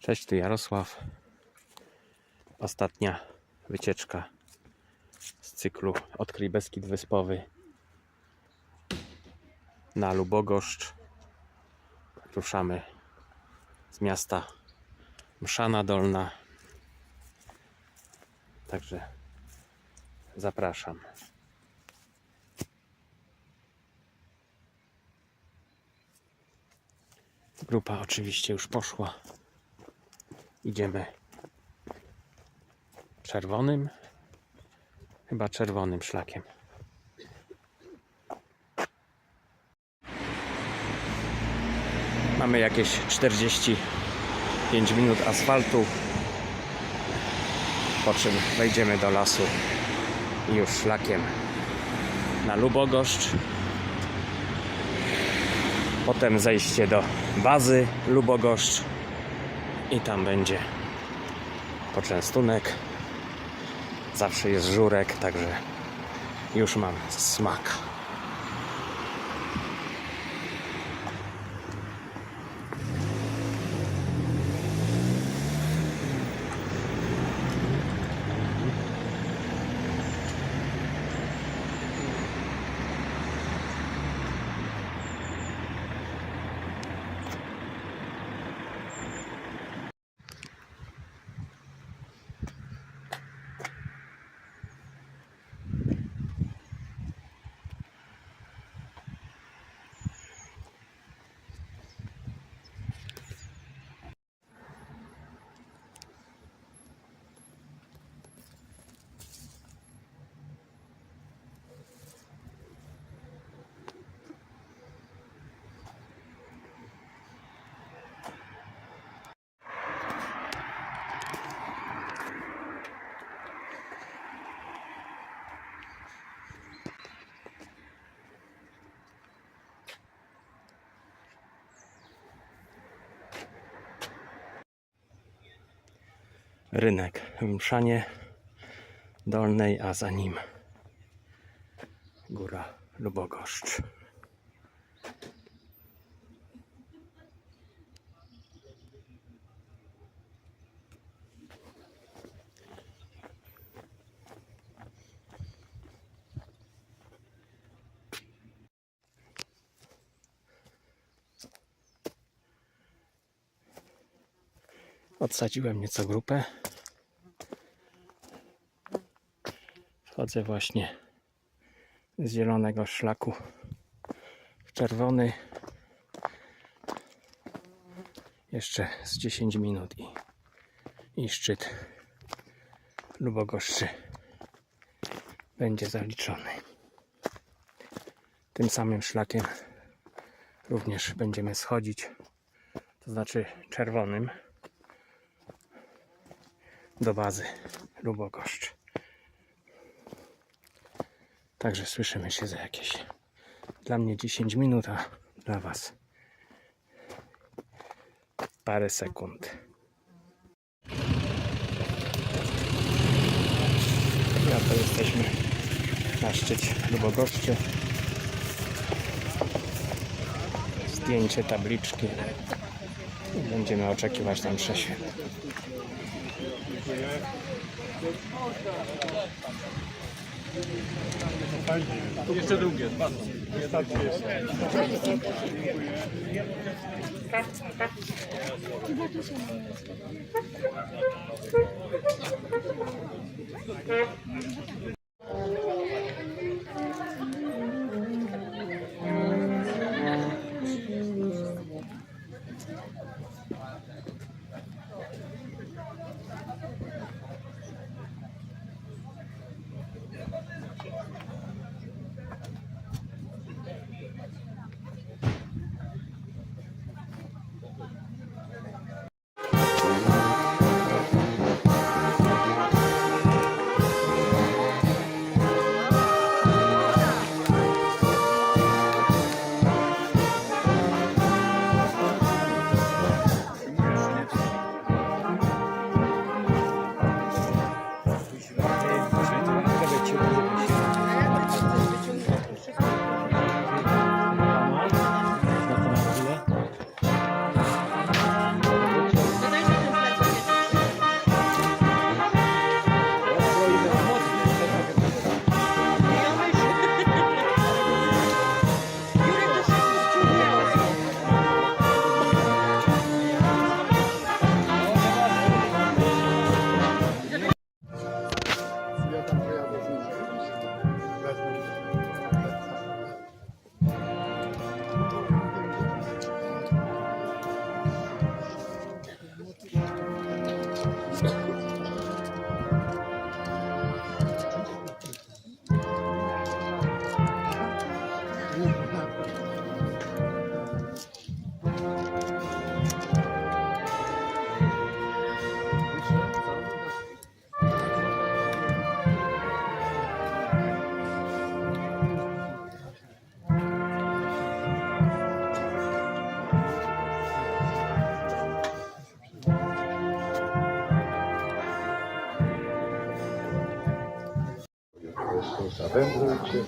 Cześć, tu Jarosław. Ostatnia wycieczka z cyklu Odkryj Beskid Wyspowy na Lubogoszcz. Ruszamy z miasta Mszana Dolna. Także zapraszam. Grupa oczywiście już poszła. Idziemy czerwonym, chyba czerwonym szlakiem. Mamy jakieś 45 minut asfaltu, po czym wejdziemy do lasu i już szlakiem na Lubogoszcz. Potem zejście do bazy Lubogoszcz i tam będzie poczęstunek. Zawsze jest żurek, także już mam smak. Rynek w Mszanie Dolnej, a za nim góra Lubogoszcz. Odsadziłem nieco grupę. Wchodzę właśnie z zielonego szlaku w czerwony. Jeszcze z 10 minut i, i szczyt Lubogoszczy będzie zaliczony. Tym samym szlakiem również będziemy schodzić, to znaczy czerwonym do bazy Lubogoszcz. Także słyszymy się za jakieś dla mnie 10 minut, a dla Was parę sekund. Ja to jesteśmy na szczycie Lubogoszczy. Zdjęcie tabliczki. Będziemy oczekiwać tam Dziękuję. Jeszcze drugie, bardzo. Dziękuję. Chyba tu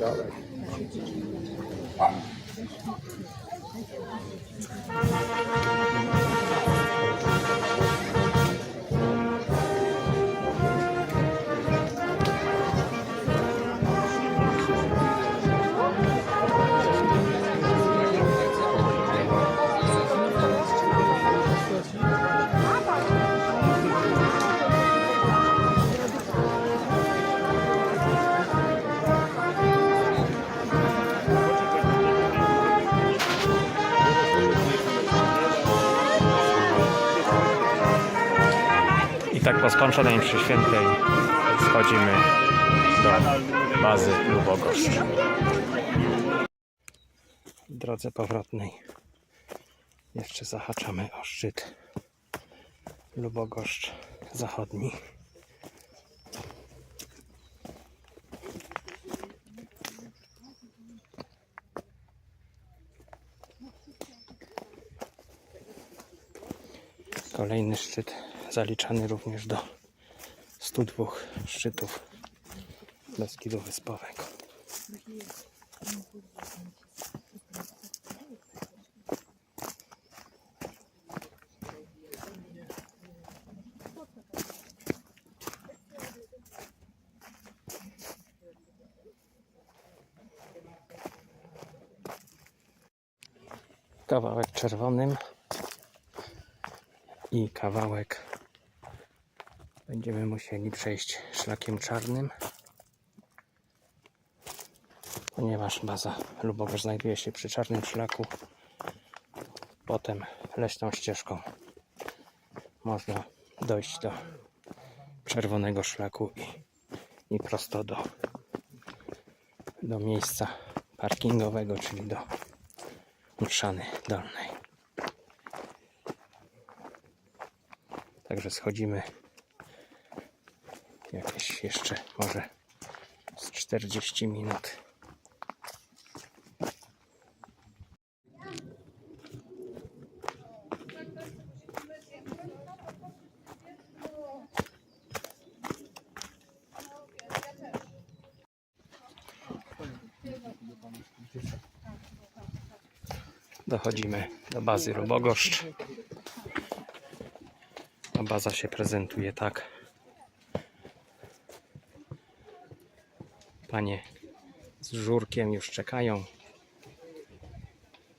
I tak po skończonej mszy świętej schodzimy do bazy Lubogoszcz. Drodze powrotnej jeszcze zahaczamy o szczyt Lubogoszcz Zachodni. Kolejny szczyt zaliczany również do 102 szczytów Beskidu Wyspowego. Kawałek czerwonym i kawałek będziemy musieli przejść szlakiem czarnym, ponieważ baza Lubogórz znajduje się przy czarnym szlaku. Potem leśną ścieżką można dojść do czerwonego szlaku i, i prosto do, do miejsca parkingowego, czyli do Mszany Dolnej. Także schodzimy jeszcze może z 40 minut. Dochodzimy do bazy Lubogoszcz. A baza się prezentuje tak. Panie z żurkiem już czekają.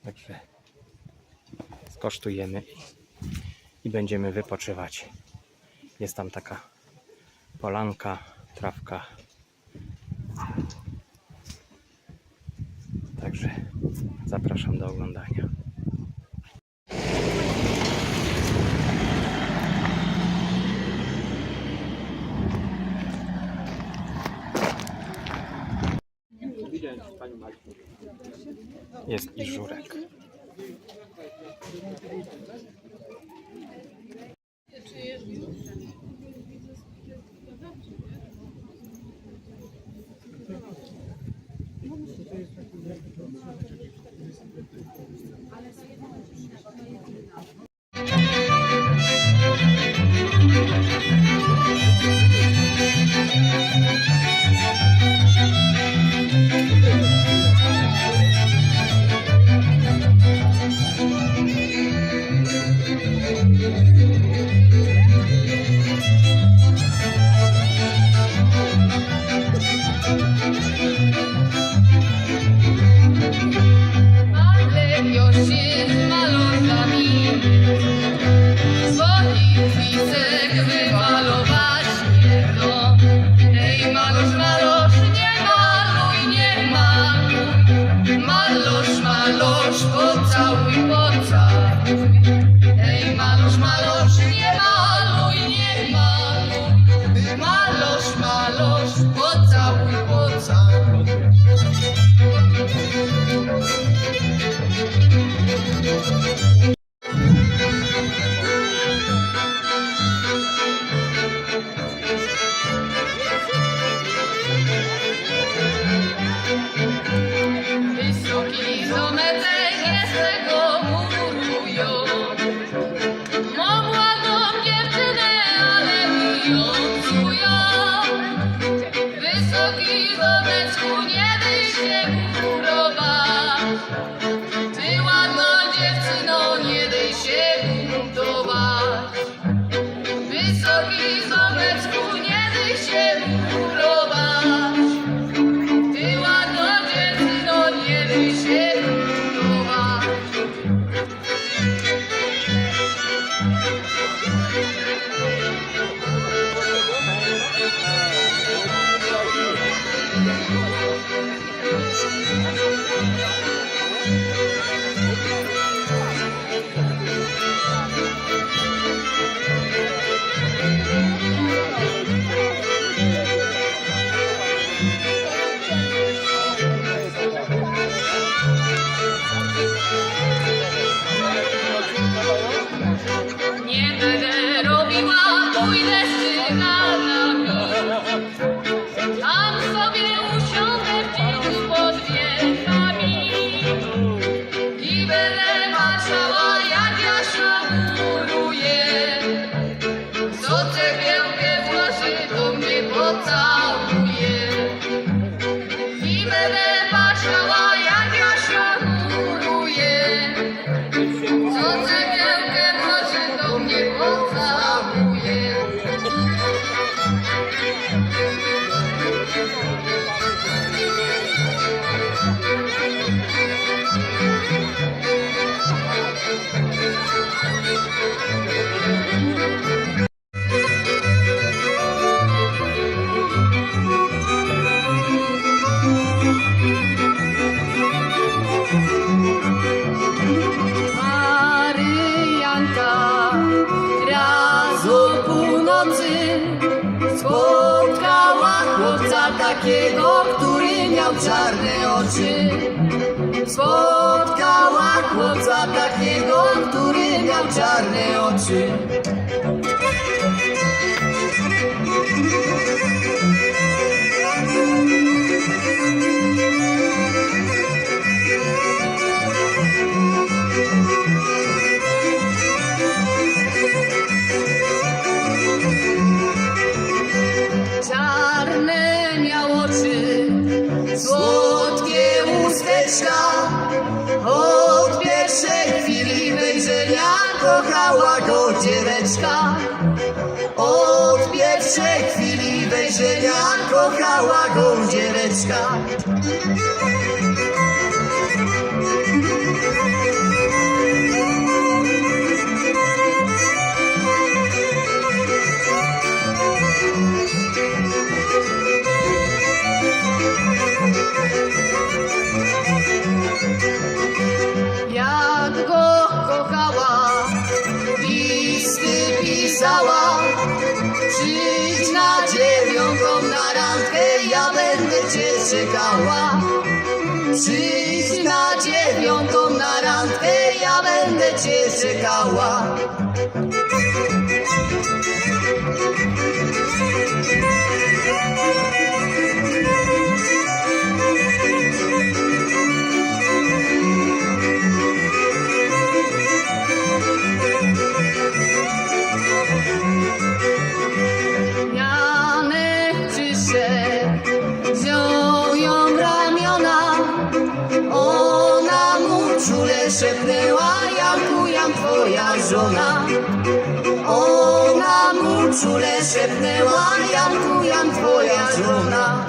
Także skosztujemy i, będziemy wypoczywać. Jest tam taka polanka, trawka. Także zapraszam do oglądania. Czekała. Przyjdź na dziewiątą na randkę, ja będę cię czekała. Luna.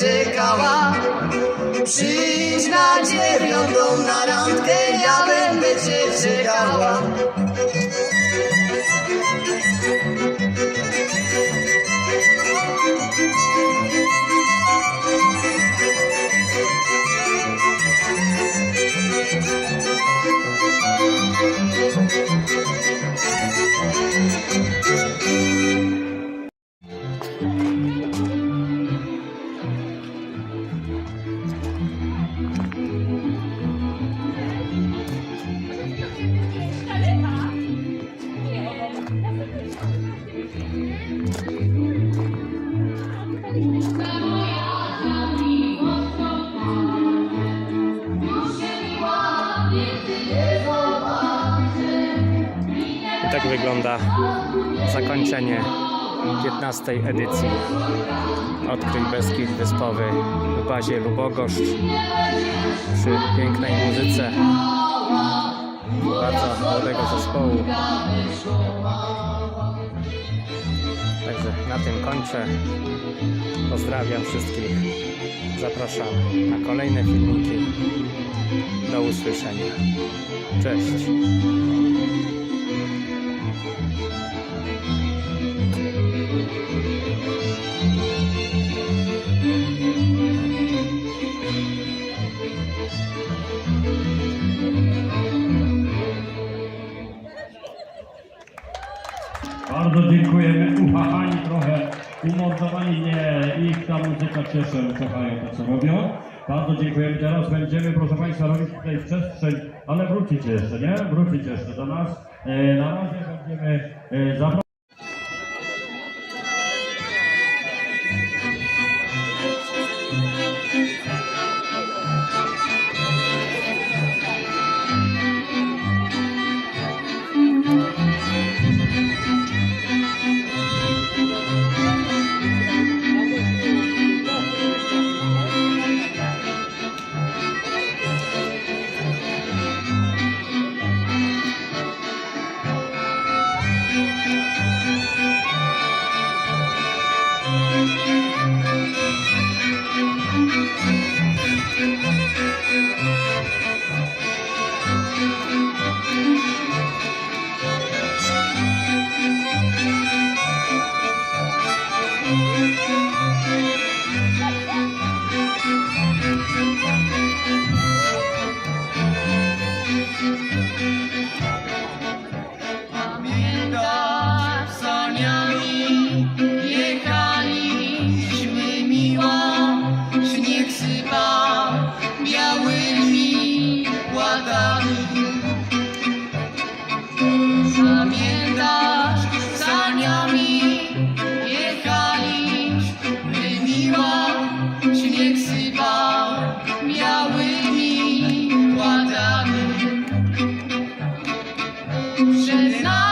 Czekała? Przyjdź na dziewiątą na randkę, ja będę cię czekała. Zakończenie 15 edycji Odkryj Beskid Wyspowy w bazie Lubogoszcz przy pięknej muzyce bardzo młodego zespołu. Także na tym kończę. Pozdrawiam wszystkich. Zapraszam na kolejne filmiki. Do usłyszenia. Cześć. Muzyka cieszy, kochają to co robią. Bardzo dziękujemy. Teraz będziemy, proszę Państwa, robić tutaj przestrzeń, ale wrócicie jeszcze, nie? Wrócicie jeszcze do nas. E, na razie będziemy e, zapraszać. вже знаю.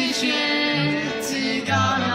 一切自高。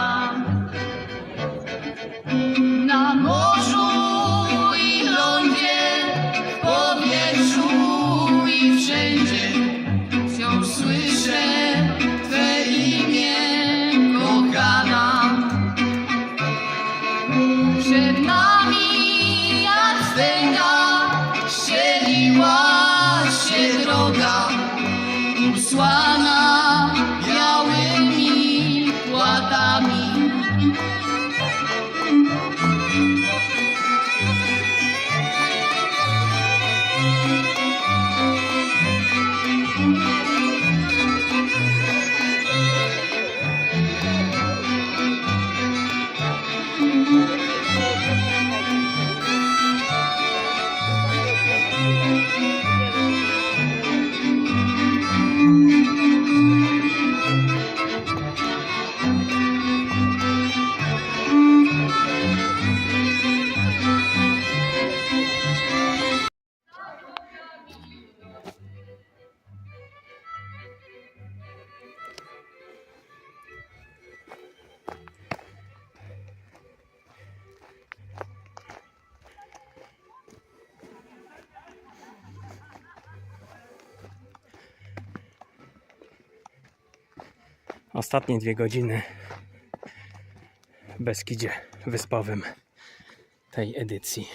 Ostatnie dwie godziny w Beskidzie Wyspowym tej edycji.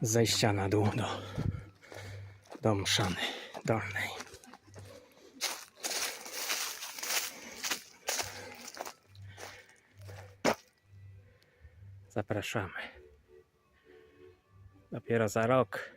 Zejścia na dół do, do Mszany Dolnej. Zapraszamy. Dopiero za rok